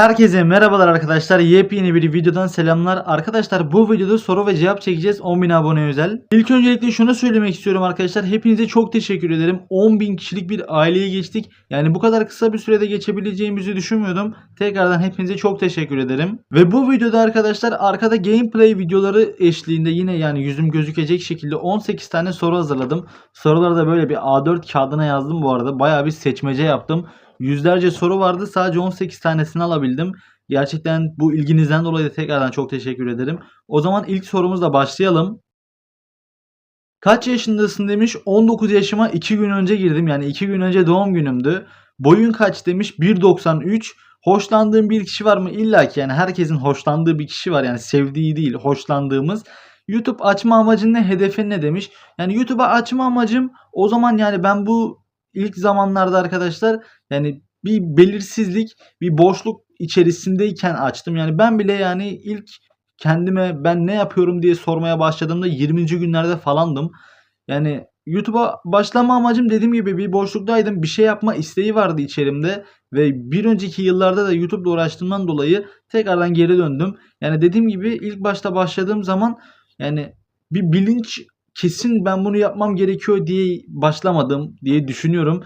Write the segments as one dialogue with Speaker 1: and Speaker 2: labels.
Speaker 1: Herkese merhabalar arkadaşlar. Yepyeni bir videodan selamlar. Arkadaşlar bu videoda soru ve cevap çekeceğiz 10.000 abone özel. İlk öncelikle şunu söylemek istiyorum arkadaşlar. Hepinize çok teşekkür ederim. 10.000 kişilik bir aileye geçtik. Yani bu kadar kısa bir sürede geçebileceğimizi düşünmüyordum. Tekrardan hepinize çok teşekkür ederim. Ve bu videoda arkadaşlar arkada gameplay videoları eşliğinde yine yani yüzüm gözükecek şekilde 18 tane soru hazırladım. Soruları da böyle bir A4 kağıdına yazdım bu arada. Bayağı bir seçmece yaptım. Yüzlerce soru vardı. Sadece 18 tanesini alabildim. Gerçekten bu ilginizden dolayı da tekrardan çok teşekkür ederim. O zaman ilk sorumuzla başlayalım. Kaç yaşındasın demiş. 19 yaşıma 2 gün önce girdim. Yani 2 gün önce doğum günümdü. Boyun kaç demiş. 1.93. Hoşlandığın bir kişi var mı? İlla ki yani herkesin hoşlandığı bir kişi var. Yani sevdiği değil, hoşlandığımız. YouTube açma amacın ne? Hedefin ne demiş. Yani YouTube'a açma amacım o zaman yani ben bu ilk zamanlarda arkadaşlar yani bir belirsizlik, bir boşluk içerisindeyken açtım. Yani ben bile yani ilk kendime ben ne yapıyorum diye sormaya başladığımda 20. günlerde falandım. Yani YouTube'a başlama amacım dediğim gibi bir boşluktaydım. Bir şey yapma isteği vardı içerimde ve bir önceki yıllarda da YouTube'la uğraştığımdan dolayı tekrardan geri döndüm. Yani dediğim gibi ilk başta başladığım zaman yani bir bilinç kesin ben bunu yapmam gerekiyor diye başlamadım diye düşünüyorum.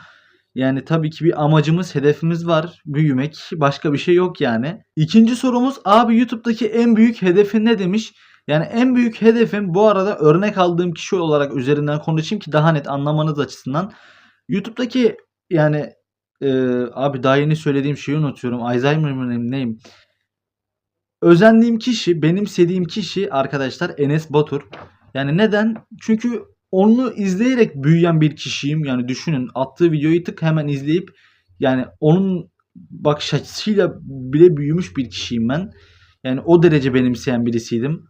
Speaker 1: Yani tabii ki bir amacımız, hedefimiz var. Büyümek. Başka bir şey yok yani. İkinci sorumuz abi YouTube'daki en büyük hedefin ne demiş? Yani en büyük hedefim bu arada örnek aldığım kişi olarak üzerinden konuşayım ki daha net anlamanız açısından. YouTube'daki yani e, abi daha yeni söylediğim şeyi unutuyorum. Alzheimer mı neyim? Özendiğim kişi, benimsediğim kişi arkadaşlar Enes Batur. Yani neden? Çünkü onu izleyerek büyüyen bir kişiyim. Yani düşünün attığı videoyu tık hemen izleyip yani onun bakış açısıyla bile büyümüş bir kişiyim ben. Yani o derece benimseyen birisiydim.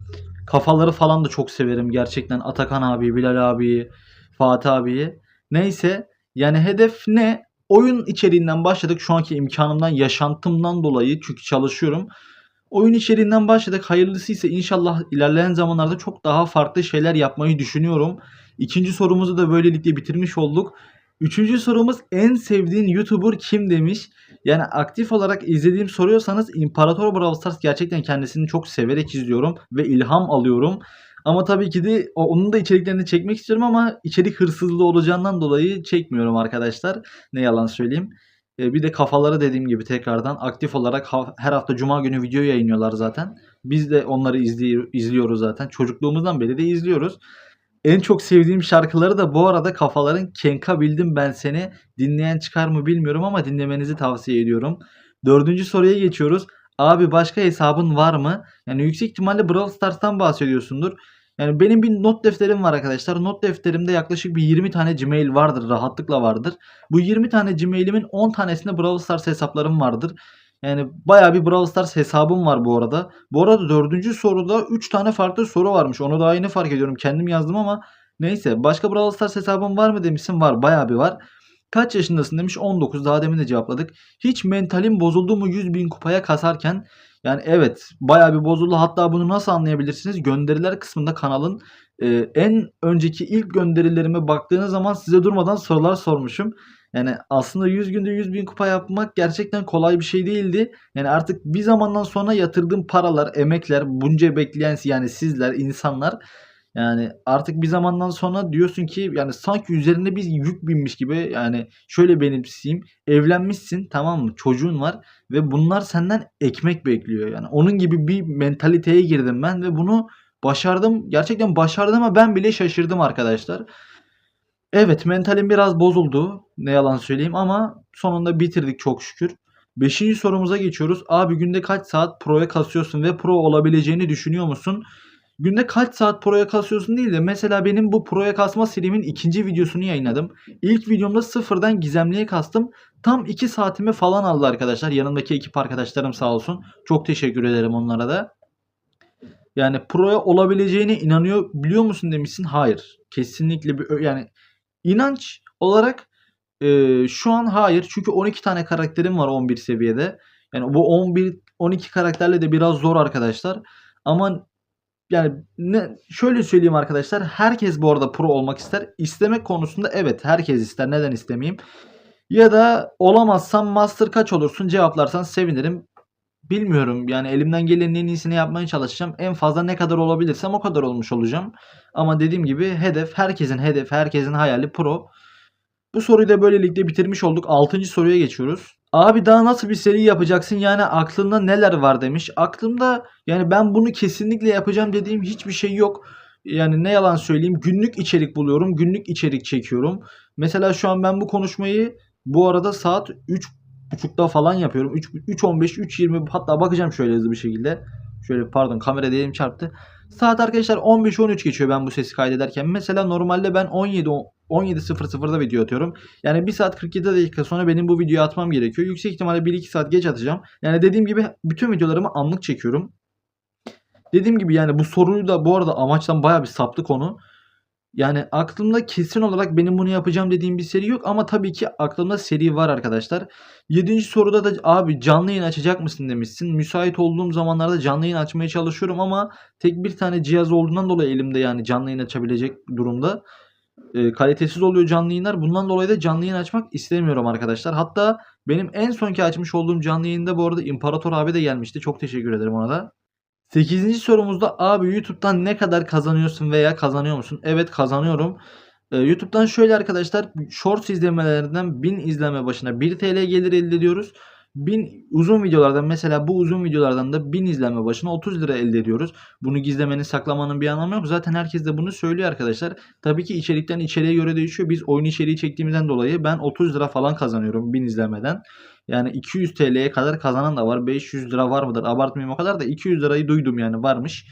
Speaker 1: Kafaları falan da çok severim gerçekten. Atakan abi, Bilal abi, Fatih abiyi. Neyse yani hedef ne? Oyun içeriğinden başladık. Şu anki imkanımdan, yaşantımdan dolayı çünkü çalışıyorum. Oyun içeriğinden başladık. Hayırlısı ise inşallah ilerleyen zamanlarda çok daha farklı şeyler yapmayı düşünüyorum. İkinci sorumuzu da böylelikle bitirmiş olduk. Üçüncü sorumuz en sevdiğin YouTuber kim demiş. Yani aktif olarak izlediğim soruyorsanız İmparator Brawl Stars gerçekten kendisini çok severek izliyorum ve ilham alıyorum. Ama tabii ki de onun da içeriklerini çekmek istiyorum ama içerik hırsızlığı olacağından dolayı çekmiyorum arkadaşlar. Ne yalan söyleyeyim. E, bir de kafaları dediğim gibi tekrardan aktif olarak her hafta cuma günü video yayınlıyorlar zaten. Biz de onları izliyor, izliyoruz zaten. Çocukluğumuzdan beri de izliyoruz. En çok sevdiğim şarkıları da bu arada kafaların Kenka bildim ben seni. Dinleyen çıkar mı bilmiyorum ama dinlemenizi tavsiye ediyorum. Dördüncü soruya geçiyoruz. Abi başka hesabın var mı? Yani yüksek ihtimalle Brawl Stars'tan bahsediyorsundur. Yani benim bir not defterim var arkadaşlar. Not defterimde yaklaşık bir 20 tane Gmail vardır. Rahatlıkla vardır. Bu 20 tane Gmail'imin 10 tanesinde Brawl Stars hesaplarım vardır. Yani bayağı bir Brawl Stars hesabım var bu arada. Bu arada dördüncü soruda 3 tane farklı soru varmış. Onu daha yeni fark ediyorum. Kendim yazdım ama neyse. Başka Brawl Stars hesabım var mı demişsin. Var. Bayağı bir var. Kaç yaşındasın demiş. 19. Daha demin de cevapladık. Hiç mentalim bozuldu mu 100 bin kupaya kasarken? Yani evet bayağı bir bozuldu. Hatta bunu nasıl anlayabilirsiniz? Gönderiler kısmında kanalın e, en önceki ilk gönderilerime baktığınız zaman size durmadan sorular sormuşum. Yani aslında 100 günde 100 bin kupa yapmak gerçekten kolay bir şey değildi. Yani artık bir zamandan sonra yatırdığım paralar, emekler, bunca bekleyen yani sizler, insanlar yani artık bir zamandan sonra diyorsun ki yani sanki üzerine bir yük binmiş gibi yani şöyle benimseyeyim. Evlenmişsin tamam mı? Çocuğun var ve bunlar senden ekmek bekliyor. Yani onun gibi bir mentaliteye girdim ben ve bunu başardım. Gerçekten başardım ama ben bile şaşırdım arkadaşlar. Evet mentalim biraz bozuldu. Ne yalan söyleyeyim ama sonunda bitirdik çok şükür. Beşinci sorumuza geçiyoruz. Abi günde kaç saat proya kasıyorsun ve pro olabileceğini düşünüyor musun? Günde kaç saat proya kasıyorsun değil de mesela benim bu proya kasma serimin ikinci videosunu yayınladım. İlk videomda sıfırdan gizemliye kastım. Tam 2 saatimi falan aldı arkadaşlar. Yanımdaki ekip arkadaşlarım sağ olsun. Çok teşekkür ederim onlara da. Yani proya olabileceğine inanıyor biliyor musun demişsin. Hayır. Kesinlikle bir yani inanç olarak e, şu an hayır. Çünkü 12 tane karakterim var 11 seviyede. Yani bu 11 12 karakterle de biraz zor arkadaşlar. Ama yani ne şöyle söyleyeyim arkadaşlar. Herkes bu arada pro olmak ister. İstemek konusunda evet herkes ister. Neden istemeyeyim? Ya da olamazsam master kaç olursun cevaplarsan sevinirim. Bilmiyorum. Yani elimden gelenin en iyisini yapmaya çalışacağım. En fazla ne kadar olabilirsem o kadar olmuş olacağım. Ama dediğim gibi hedef herkesin hedefi, herkesin hayali pro. Bu soruyu da böylelikle bitirmiş olduk. 6. soruya geçiyoruz. Abi daha nasıl bir seri yapacaksın? Yani aklında neler var demiş. Aklımda yani ben bunu kesinlikle yapacağım dediğim hiçbir şey yok. Yani ne yalan söyleyeyim günlük içerik buluyorum. Günlük içerik çekiyorum. Mesela şu an ben bu konuşmayı bu arada saat 3.30'da falan yapıyorum. 3 3.15 3.20 hatta bakacağım şöyle hızlı bir şekilde. Şöyle pardon kamera diyelim çarptı. Saat arkadaşlar 15-13 geçiyor ben bu sesi kaydederken. Mesela normalde ben 17 17.00'da video atıyorum. Yani 1 saat 47 dakika sonra benim bu videoyu atmam gerekiyor. Yüksek ihtimalle 1-2 saat geç atacağım. Yani dediğim gibi bütün videolarımı anlık çekiyorum. Dediğim gibi yani bu soruyu da bu arada amaçtan baya bir saptı konu. Yani aklımda kesin olarak benim bunu yapacağım dediğim bir seri yok ama tabii ki aklımda seri var arkadaşlar. 7. soruda da abi canlı yayın açacak mısın demişsin. Müsait olduğum zamanlarda canlı yayın açmaya çalışıyorum ama tek bir tane cihaz olduğundan dolayı elimde yani canlı yayın açabilecek durumda. E, kalitesiz oluyor canlı yayınlar. Bundan dolayı da canlı yayın açmak istemiyorum arkadaşlar. Hatta benim en sonki açmış olduğum canlı yayında bu arada İmparator abi de gelmişti. Çok teşekkür ederim ona da. 8. sorumuzda abi YouTube'dan ne kadar kazanıyorsun veya kazanıyor musun? Evet kazanıyorum. Ee, YouTube'dan şöyle arkadaşlar shorts izlemelerinden 1000 izleme başına 1 TL gelir elde ediyoruz. 1000 uzun videolardan mesela bu uzun videolardan da 1000 izlenme başına 30 lira elde ediyoruz. Bunu gizlemenin saklamanın bir anlamı yok. Zaten herkes de bunu söylüyor arkadaşlar. Tabii ki içerikten içeriğe göre değişiyor. Biz oyun içeriği çektiğimizden dolayı ben 30 lira falan kazanıyorum 1000 izlemeden. Yani 200 TL'ye kadar kazanan da var. 500 lira var mıdır? Abartmayayım o kadar da 200 lirayı duydum yani varmış.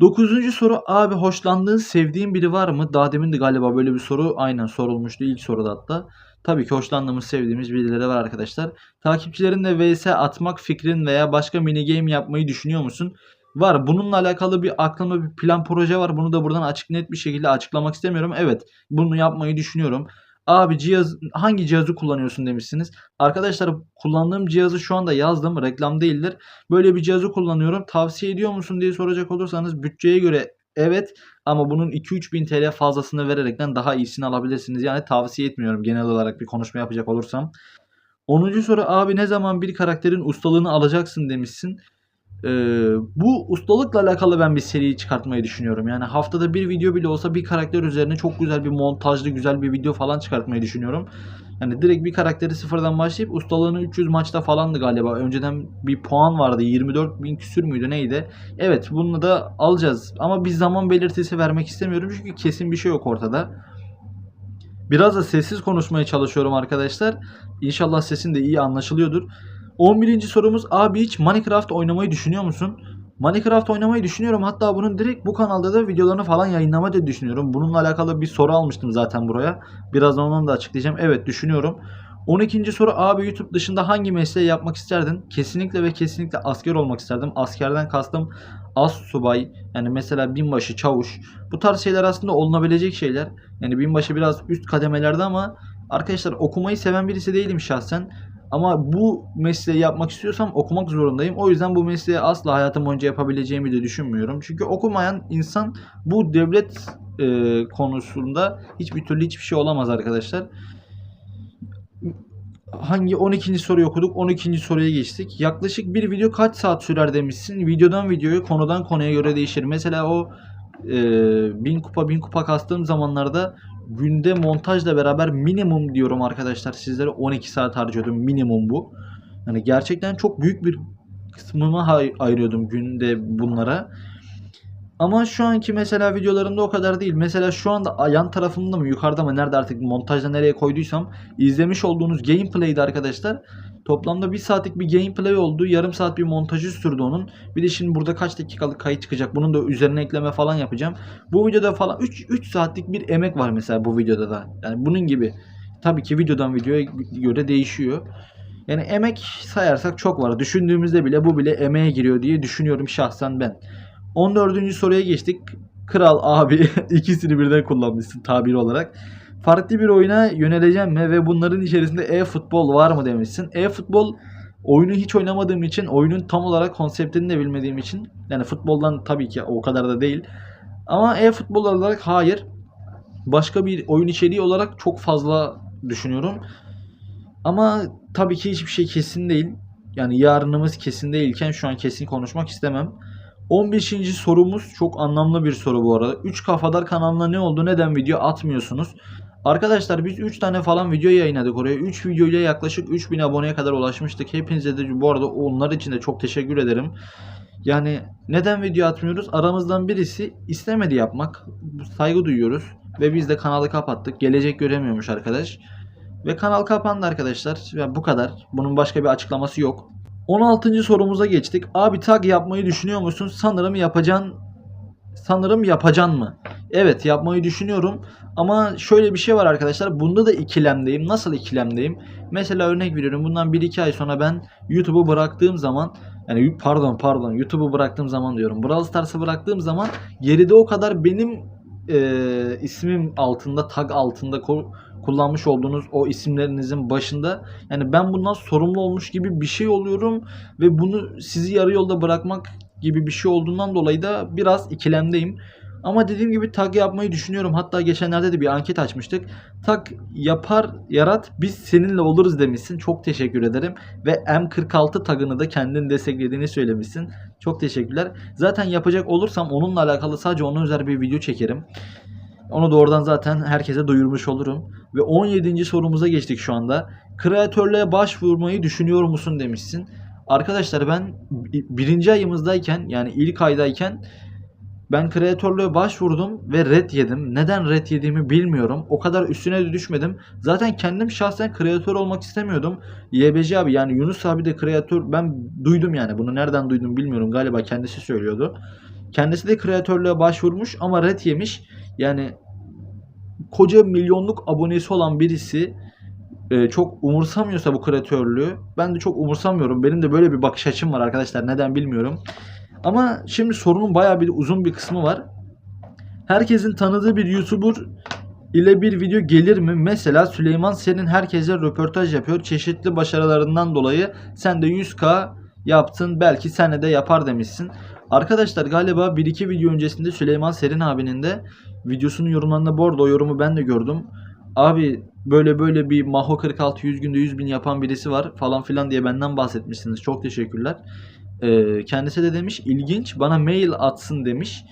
Speaker 1: Dokuzuncu soru abi hoşlandığın sevdiğin biri var mı? Daha demin de galiba böyle bir soru aynen sorulmuştu ilk soruda hatta. Tabii ki hoşlandığımız sevdiğimiz birileri var arkadaşlar. Takipçilerinle vs atmak fikrin veya başka mini game yapmayı düşünüyor musun? Var. Bununla alakalı bir aklımda bir plan proje var. Bunu da buradan açık net bir şekilde açıklamak istemiyorum. Evet bunu yapmayı düşünüyorum. Abi cihaz hangi cihazı kullanıyorsun demişsiniz. Arkadaşlar kullandığım cihazı şu anda yazdım. Reklam değildir. Böyle bir cihazı kullanıyorum. Tavsiye ediyor musun diye soracak olursanız bütçeye göre evet ama bunun 2-3 bin TL fazlasını vererekten daha iyisini alabilirsiniz. Yani tavsiye etmiyorum genel olarak bir konuşma yapacak olursam. 10. soru abi ne zaman bir karakterin ustalığını alacaksın demişsin. Ee, bu ustalıkla alakalı ben bir seri çıkartmayı düşünüyorum. Yani haftada bir video bile olsa bir karakter üzerine çok güzel bir montajlı güzel bir video falan çıkartmayı düşünüyorum. Yani direkt bir karakteri sıfırdan başlayıp ustalığını 300 maçta falandı galiba. Önceden bir puan vardı 24 bin küsür müydü neydi? Evet bunu da alacağız. Ama bir zaman belirtisi vermek istemiyorum çünkü kesin bir şey yok ortada. Biraz da sessiz konuşmaya çalışıyorum arkadaşlar. İnşallah sesin de iyi anlaşılıyordur. 11. sorumuz abi hiç Minecraft oynamayı düşünüyor musun? Minecraft oynamayı düşünüyorum. Hatta bunun direkt bu kanalda da videolarını falan yayınlamayı da düşünüyorum. Bununla alakalı bir soru almıştım zaten buraya. Birazdan onu da açıklayacağım. Evet düşünüyorum. 12. soru abi YouTube dışında hangi mesleği yapmak isterdin? Kesinlikle ve kesinlikle asker olmak isterdim. Askerden kastım as subay yani mesela binbaşı, çavuş. Bu tarz şeyler aslında olunabilecek şeyler. Yani binbaşı biraz üst kademelerde ama arkadaşlar okumayı seven birisi değilim şahsen. Ama bu mesleği yapmak istiyorsam okumak zorundayım. O yüzden bu mesleği asla hayatım boyunca yapabileceğimi de düşünmüyorum. Çünkü okumayan insan bu devlet e, konusunda hiçbir türlü hiçbir şey olamaz arkadaşlar. Hangi 12. soruyu okuduk? 12. soruya geçtik. Yaklaşık bir video kaç saat sürer demişsin. Videodan videoya, konudan konuya göre değişir. Mesela o e, bin kupa bin kupa kastığım zamanlarda günde montajla beraber minimum diyorum arkadaşlar sizlere 12 saat harcıyordum minimum bu. Yani gerçekten çok büyük bir kısmımı ayırıyordum günde bunlara. Ama şu anki mesela videolarımda o kadar değil. Mesela şu anda yan tarafımda mı yukarıda mı nerede artık montajda nereye koyduysam izlemiş olduğunuz gameplay'de arkadaşlar Toplamda bir saatlik bir gameplay oldu. Yarım saat bir montajı sürdü onun. Bir de şimdi burada kaç dakikalık kayıt çıkacak. Bunun da üzerine ekleme falan yapacağım. Bu videoda falan 3, 3 saatlik bir emek var mesela bu videoda da. Yani bunun gibi. Tabii ki videodan videoya göre değişiyor. Yani emek sayarsak çok var. Düşündüğümüzde bile bu bile emeğe giriyor diye düşünüyorum şahsen ben. 14. soruya geçtik. Kral abi ikisini birden kullanmışsın tabiri olarak farklı bir oyuna yöneleceğim mi ve bunların içerisinde e-futbol var mı demişsin. E-futbol oyunu hiç oynamadığım için, oyunun tam olarak konseptini de bilmediğim için yani futboldan tabii ki o kadar da değil. Ama e-futbol olarak hayır. Başka bir oyun içeriği olarak çok fazla düşünüyorum. Ama tabii ki hiçbir şey kesin değil. yani yarınımız kesin değilken şu an kesin konuşmak istemem. 15. sorumuz çok anlamlı bir soru bu arada. 3 Kafadar kanalına ne oldu neden video atmıyorsunuz? Arkadaşlar biz 3 tane falan video yayınladık oraya. 3 videoyla yaklaşık 3000 aboneye kadar ulaşmıştık. Hepinize de bu arada onlar için de çok teşekkür ederim. Yani neden video atmıyoruz? Aramızdan birisi istemedi yapmak. Saygı duyuyoruz. Ve biz de kanalı kapattık. Gelecek göremiyormuş arkadaş. Ve kanal kapandı arkadaşlar. Ya bu kadar. Bunun başka bir açıklaması yok. 16. sorumuza geçtik. Abi tag yapmayı düşünüyor musun? Sanırım yapacaksın. Sanırım yapacaksın mı? Evet yapmayı düşünüyorum. Ama şöyle bir şey var arkadaşlar. Bunda da ikilemdeyim. Nasıl ikilemdeyim? Mesela örnek veriyorum. Bundan 1-2 ay sonra ben YouTube'u bıraktığım zaman yani pardon pardon YouTube'u bıraktığım zaman diyorum. Brawl Stars'ı bıraktığım zaman geride o kadar benim e, ismim altında tag altında kullanmış olduğunuz o isimlerinizin başında yani ben bundan sorumlu olmuş gibi bir şey oluyorum ve bunu sizi yarı yolda bırakmak gibi bir şey olduğundan dolayı da biraz ikilemdeyim. Ama dediğim gibi tag yapmayı düşünüyorum. Hatta geçenlerde de bir anket açmıştık. Tag yapar yarat biz seninle oluruz demişsin. Çok teşekkür ederim. Ve M46 tagını da kendin desteklediğini söylemişsin. Çok teşekkürler. Zaten yapacak olursam onunla alakalı sadece onun özel bir video çekerim. Onu da oradan zaten herkese duyurmuş olurum. Ve 17. sorumuza geçtik şu anda. Kreatörlüğe başvurmayı düşünüyor musun demişsin. Arkadaşlar ben birinci ayımızdayken yani ilk aydayken ben kreatörlüğe başvurdum ve red yedim. Neden red yediğimi bilmiyorum. O kadar üstüne de düşmedim. Zaten kendim şahsen kreatör olmak istemiyordum. YBC abi yani Yunus abi de kreatör ben duydum yani. Bunu nereden duydum bilmiyorum. Galiba kendisi söylüyordu. Kendisi de kreatörlüğe başvurmuş ama red yemiş. Yani koca milyonluk abonesi olan birisi e, çok umursamıyorsa bu kreatörlüğü ben de çok umursamıyorum. Benim de böyle bir bakış açım var arkadaşlar. Neden bilmiyorum. Ama şimdi sorunun bayağı bir uzun bir kısmı var. Herkesin tanıdığı bir YouTuber ile bir video gelir mi? Mesela Süleyman senin herkese röportaj yapıyor. Çeşitli başarılarından dolayı sen de 100k yaptın. Belki senle de yapar demişsin. Arkadaşlar galiba 1-2 video öncesinde Süleyman Serin abinin de videosunun yorumlarında bu arada o yorumu ben de gördüm. Abi böyle böyle bir Maho 46 100 günde 100 bin yapan birisi var falan filan diye benden bahsetmişsiniz. Çok teşekkürler. Ee, kendisi de demiş ilginç bana mail atsın demiş.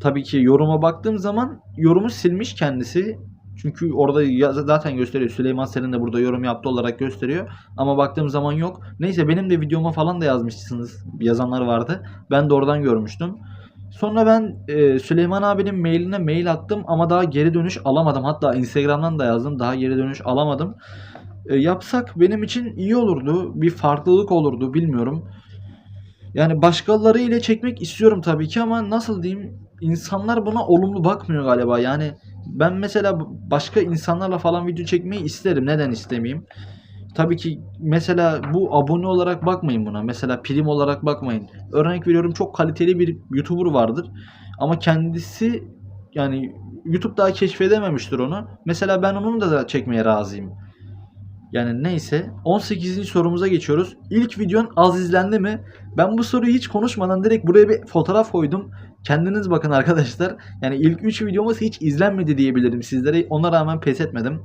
Speaker 1: Tabii ki yoruma baktığım zaman yorumu silmiş kendisi. Çünkü orada zaten gösteriyor. Süleyman Serin de burada yorum yaptı olarak gösteriyor. Ama baktığım zaman yok. Neyse benim de videoma falan da yazmışsınız. Yazanlar vardı. Ben de oradan görmüştüm. Sonra ben e, Süleyman abinin mailine mail attım ama daha geri dönüş alamadım. Hatta Instagram'dan da yazdım. Daha geri dönüş alamadım. E, yapsak benim için iyi olurdu. Bir farklılık olurdu bilmiyorum. Yani başkaları ile çekmek istiyorum tabii ki ama nasıl diyeyim insanlar buna olumlu bakmıyor galiba. Yani ben mesela başka insanlarla falan video çekmeyi isterim. Neden istemeyeyim? Tabii ki mesela bu abone olarak bakmayın buna. Mesela prim olarak bakmayın. Örnek veriyorum çok kaliteli bir YouTuber vardır. Ama kendisi yani YouTube daha keşfedememiştir onu. Mesela ben onun da çekmeye razıyım. Yani neyse 18. sorumuza geçiyoruz. İlk videon az izlendi mi? Ben bu soruyu hiç konuşmadan direkt buraya bir fotoğraf koydum. Kendiniz bakın arkadaşlar. Yani ilk 3 videomuz hiç izlenmedi diyebilirim sizlere. Ona rağmen pes etmedim.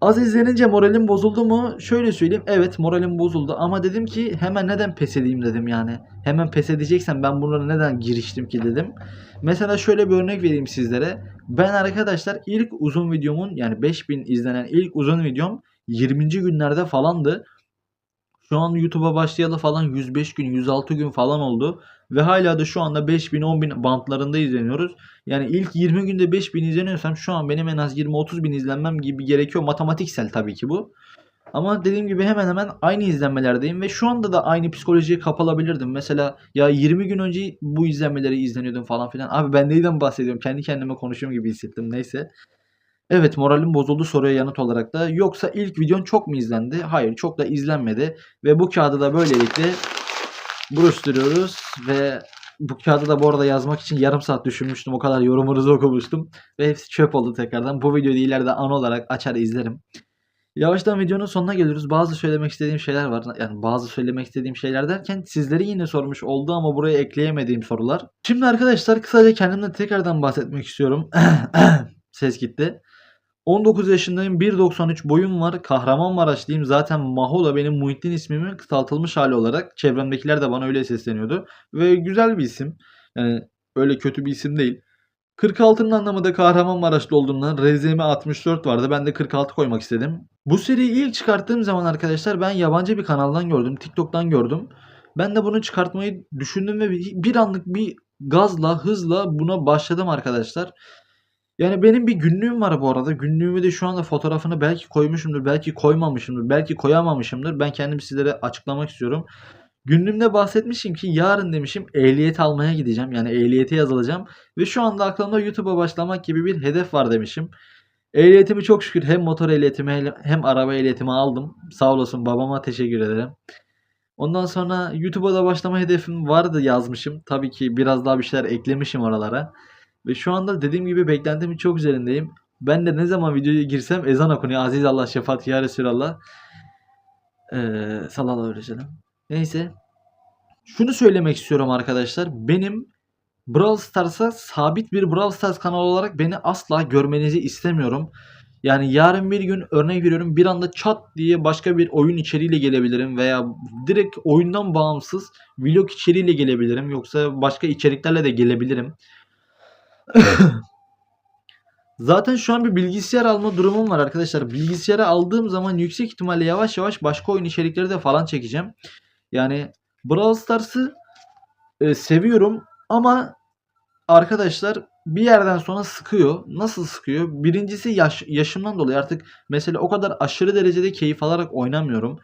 Speaker 1: Az izlenince moralim bozuldu mu? Şöyle söyleyeyim. Evet moralim bozuldu ama dedim ki hemen neden pes edeyim dedim yani. Hemen pes edeceksen ben bunlara neden giriştim ki dedim. Mesela şöyle bir örnek vereyim sizlere. Ben arkadaşlar ilk uzun videomun yani 5000 izlenen ilk uzun videom 20. günlerde falandı. Şu an YouTube'a başlayalı falan 105 gün, 106 gün falan oldu. Ve hala da şu anda 5000, 10000 bantlarında izleniyoruz. Yani ilk 20 günde 5000 izleniyorsam şu an benim en az 20-30 bin izlenmem gibi gerekiyor. Matematiksel tabii ki bu. Ama dediğim gibi hemen hemen aynı izlenmelerdeyim ve şu anda da aynı psikolojiye kapılabilirdim. Mesela ya 20 gün önce bu izlenmeleri izleniyordum falan filan. Abi ben neyden bahsediyorum? Kendi kendime konuşuyorum gibi hissettim. Neyse. Evet moralim bozuldu soruya yanıt olarak da. Yoksa ilk videon çok mu izlendi? Hayır çok da izlenmedi. Ve bu kağıdı da böylelikle buruşturuyoruz. Ve bu kağıdı da bu arada yazmak için yarım saat düşünmüştüm. O kadar yorumunuzu okumuştum. Ve hepsi çöp oldu tekrardan. Bu videoyu ileride an olarak açar izlerim. Yavaştan videonun sonuna geliyoruz. Bazı söylemek istediğim şeyler var. Yani bazı söylemek istediğim şeyler derken sizleri yine sormuş oldu ama buraya ekleyemediğim sorular. Şimdi arkadaşlar kısaca kendimden tekrardan bahsetmek istiyorum. Ses gitti. 19 yaşındayım. 1.93 boyum var. Kahramanmaraşlıyım. Zaten Maho da benim Muhittin ismimin kısaltılmış hali olarak. Çevremdekiler de bana öyle sesleniyordu. Ve güzel bir isim. Yani öyle kötü bir isim değil. 46'nın anlamı da Kahramanmaraşlı olduğumdan RZM 64 vardı. Ben de 46 koymak istedim. Bu seriyi ilk çıkarttığım zaman arkadaşlar ben yabancı bir kanaldan gördüm. TikTok'tan gördüm. Ben de bunu çıkartmayı düşündüm ve bir anlık bir gazla, hızla buna başladım arkadaşlar. Yani benim bir günlüğüm var bu arada. Günlüğümü de şu anda fotoğrafını belki koymuşumdur, belki koymamışımdır, belki koyamamışımdır. Ben kendim sizlere açıklamak istiyorum. Günlüğümde bahsetmişim ki yarın demişim ehliyet almaya gideceğim. Yani ehliyete yazılacağım. Ve şu anda aklımda YouTube'a başlamak gibi bir hedef var demişim. Ehliyetimi çok şükür hem motor ehliyetimi hem- araba ehliyetimi aldım. Sağ olasın babama teşekkür ederim. Ondan sonra YouTube'a da başlama hedefim vardı yazmışım. Tabii ki biraz daha bir şeyler eklemişim oralara. Ve şu anda dediğim gibi beklentimin çok üzerindeyim. Ben de ne zaman videoya girsem ezan okunuyor. Aziz Allah şefaat ya Resulallah. Ee, sallallahu aleyhi ve sellem. Neyse. Şunu söylemek istiyorum arkadaşlar. Benim Brawl Stars'a sabit bir Brawl Stars kanalı olarak beni asla görmenizi istemiyorum. Yani yarın bir gün örnek veriyorum bir anda çat diye başka bir oyun içeriğiyle gelebilirim veya direkt oyundan bağımsız vlog içeriğiyle gelebilirim yoksa başka içeriklerle de gelebilirim. Zaten şu an bir bilgisayar alma durumum var arkadaşlar. Bilgisayara aldığım zaman yüksek ihtimalle yavaş yavaş başka oyun içerikleri de falan çekeceğim. Yani Brawl Stars'ı e, seviyorum ama arkadaşlar bir yerden sonra sıkıyor. Nasıl sıkıyor? Birincisi yaş, yaşımdan dolayı artık mesela o kadar aşırı derecede keyif alarak oynamıyorum.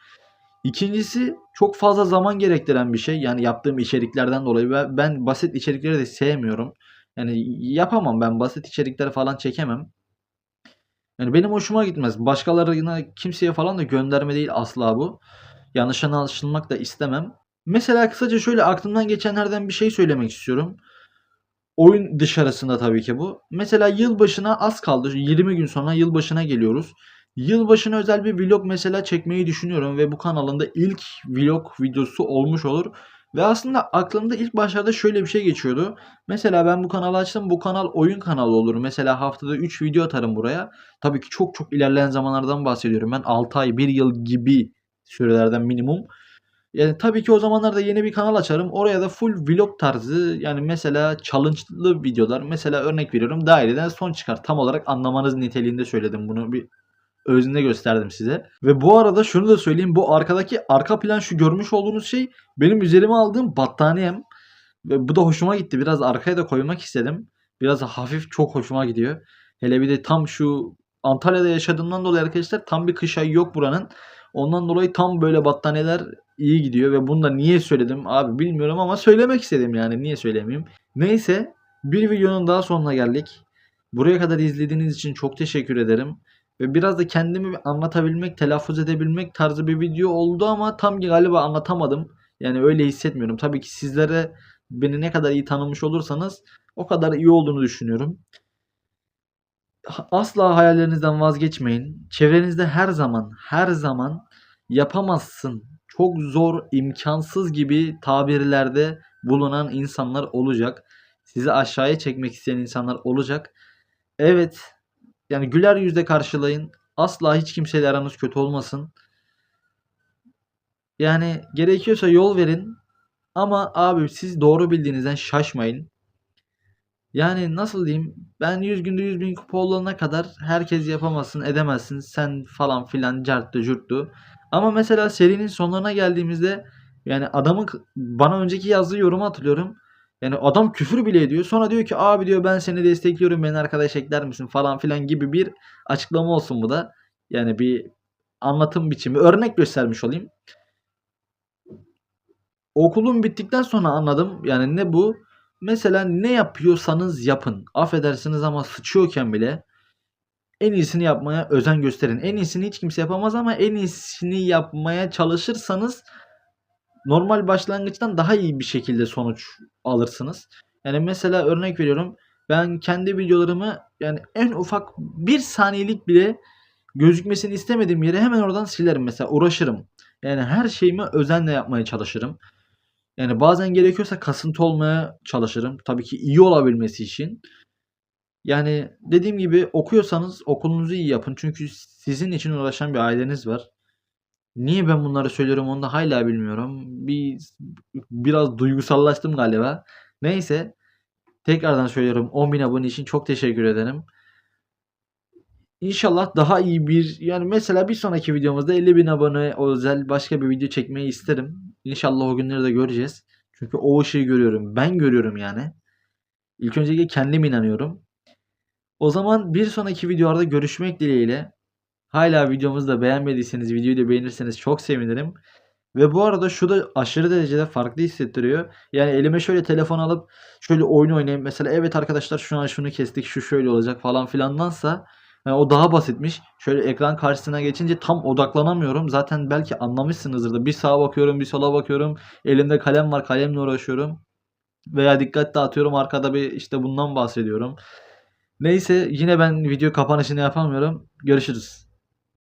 Speaker 1: İkincisi çok fazla zaman gerektiren bir şey. Yani yaptığım içeriklerden dolayı ben basit içerikleri de sevmiyorum. Yani yapamam ben basit içerikleri falan çekemem. Yani benim hoşuma gitmez. Başkalarına kimseye falan da gönderme değil asla bu. Yanlış anlaşılmak da istemem. Mesela kısaca şöyle aklımdan geçenlerden bir şey söylemek istiyorum. Oyun dışarısında tabii ki bu. Mesela yılbaşına az kaldı. 20 gün sonra yılbaşına geliyoruz. Yılbaşına özel bir vlog mesela çekmeyi düşünüyorum ve bu kanalında ilk vlog videosu olmuş olur. Ve aslında aklımda ilk başlarda şöyle bir şey geçiyordu. Mesela ben bu kanalı açtım. Bu kanal oyun kanalı olur. Mesela haftada 3 video atarım buraya. Tabii ki çok çok ilerleyen zamanlardan bahsediyorum. Ben 6 ay 1 yıl gibi sürelerden minimum. Yani tabii ki o zamanlarda yeni bir kanal açarım. Oraya da full vlog tarzı yani mesela challenge'lı videolar. Mesela örnek veriyorum daireden son çıkar. Tam olarak anlamanız niteliğinde söyledim bunu. Bir özünde gösterdim size. Ve bu arada şunu da söyleyeyim. Bu arkadaki arka plan şu görmüş olduğunuz şey benim üzerime aldığım battaniyem. Ve bu da hoşuma gitti. Biraz arkaya da koymak istedim. Biraz hafif çok hoşuma gidiyor. Hele bir de tam şu Antalya'da yaşadığımdan dolayı arkadaşlar tam bir kış ayı yok buranın. Ondan dolayı tam böyle battaniyeler iyi gidiyor ve bunu da niye söyledim abi bilmiyorum ama söylemek istedim yani niye söylemeyeyim. Neyse bir videonun daha sonuna geldik. Buraya kadar izlediğiniz için çok teşekkür ederim. Ve biraz da kendimi anlatabilmek, telaffuz edebilmek tarzı bir video oldu ama tam galiba anlatamadım. Yani öyle hissetmiyorum. Tabii ki sizlere beni ne kadar iyi tanımış olursanız o kadar iyi olduğunu düşünüyorum. Asla hayallerinizden vazgeçmeyin. Çevrenizde her zaman, her zaman yapamazsın, çok zor, imkansız gibi tabirlerde bulunan insanlar olacak. Sizi aşağıya çekmek isteyen insanlar olacak. Evet, yani güler yüzle karşılayın. Asla hiç kimseyle aranız kötü olmasın. Yani gerekiyorsa yol verin. Ama abi siz doğru bildiğinizden şaşmayın. Yani nasıl diyeyim? Ben 100 günde 100 bin kupa olana kadar herkes yapamazsın, edemezsin. Sen falan filan carttı curttu. Ama mesela serinin sonlarına geldiğimizde yani adamın bana önceki yazdığı yorumu hatırlıyorum. Yani adam küfür bile ediyor. Sonra diyor ki abi diyor ben seni destekliyorum beni arkadaş ekler misin falan filan gibi bir açıklama olsun bu da. Yani bir anlatım biçimi. Örnek göstermiş olayım. Okulum bittikten sonra anladım. Yani ne bu? Mesela ne yapıyorsanız yapın. Affedersiniz ama sıçıyorken bile en iyisini yapmaya özen gösterin. En iyisini hiç kimse yapamaz ama en iyisini yapmaya çalışırsanız normal başlangıçtan daha iyi bir şekilde sonuç alırsınız. Yani mesela örnek veriyorum. Ben kendi videolarımı yani en ufak bir saniyelik bile gözükmesini istemediğim yere hemen oradan silerim mesela uğraşırım. Yani her şeyimi özenle yapmaya çalışırım. Yani bazen gerekiyorsa kasıntı olmaya çalışırım. Tabii ki iyi olabilmesi için. Yani dediğim gibi okuyorsanız okulunuzu iyi yapın. Çünkü sizin için uğraşan bir aileniz var. Niye ben bunları söylüyorum onu da hala bilmiyorum. Bir biraz duygusallaştım galiba. Neyse. Tekrardan söylüyorum 10.000 abone için çok teşekkür ederim. İnşallah daha iyi bir yani mesela bir sonraki videomuzda 50.000 abone özel başka bir video çekmeyi isterim. İnşallah o günleri de göreceğiz. Çünkü o ışığı görüyorum. Ben görüyorum yani. İlk öncelikle kendim inanıyorum. O zaman bir sonraki videolarda görüşmek dileğiyle. Hala videomuzu da beğenmediyseniz videoyu da beğenirseniz çok sevinirim. Ve bu arada şu da aşırı derecede farklı hissettiriyor. Yani elime şöyle telefon alıp şöyle oyun oynayayım. Mesela evet arkadaşlar şu an şunu kestik şu şöyle olacak falan filandansa yani o daha basitmiş. Şöyle ekran karşısına geçince tam odaklanamıyorum. Zaten belki anlamışsınızdır da bir sağa bakıyorum bir sola bakıyorum. Elimde kalem var kalemle uğraşıyorum. Veya dikkat dağıtıyorum arkada bir işte bundan bahsediyorum. Neyse yine ben video kapanışını yapamıyorum. Görüşürüz.